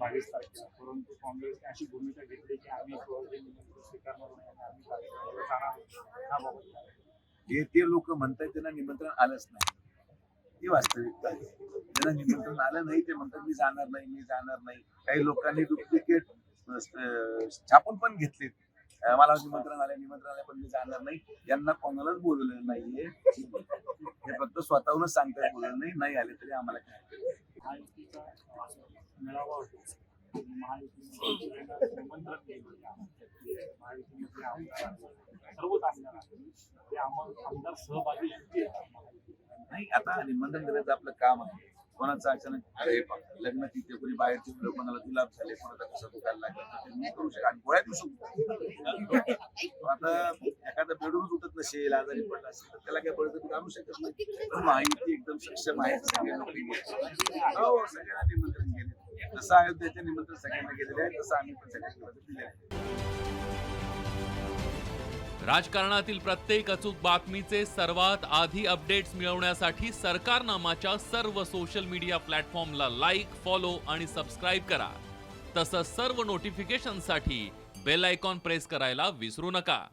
बावीस तारखेला. परंतु काँग्रेसने अशी भूमिका घेतली की आम्ही स्वीकारणार नाही आम्ही जाणार? हे ते लोक म्हणतात त्यांना निमंत्रण आलंच नाही. ही वास्तविकता आहे. ज्यांना निमंत्रण आलं नाही ते म्हणतात मी जाणार नाही मी जाणार नाही. काही लोकांनी डुप्लिकेट छापून पण घेतलेत. अं, मला निमंत्रण आलं निमंत्रण आलं पण मी जाणार नाही. यांना कोणालाच बोलवलेलं नाहीये. हे फक्त स्वतःहूनच सांगताय बोलवलं नाही नाही आले तरी आम्हाला काय? मेळावा होतो. आणि निमंत्रण केलं महायुतीमध्ये आमदार सर्वच आमदार ते आमदार सहभागी नाही आता निमंत्रण देण्याचं आपलं काम आहे. कोणाचं अचानक अरे लग्न तिथे कोणी बाहेरचे मुलं कोणाला गुलाब झाले कोणाचा कसं दुखायला लागलं? मी करू शकतो आणि गोळ्या देऊ शकतो. आता एखादा बेडूनच उठत नसेल आजारी पडला असेल तर त्याला काय बळजबरी आणू शकत नाही. पण माहिती एकदम सक्षम आहे सगळे लोक हो, सगळ्यांना जसं अयोध्येचे निमंत्रण सगळ्यांना गेलेले आहे तसं आम्ही पण सगळ्यांना दिले आहे. राजकारणातील प्रत्येक अचूक बातमीचे सर्वात आधी अपडेट्स मिळवण्यासाठी सरकारनामाच्या सर्व सोशल मीडिया प्लॅटफॉर्मला लाईक फॉलो आणि सबस्क्राईब करा. तसंच सर्व नोटिफिकेशनसाठी बेल आयकॉन प्रेस करायला विसरू नका.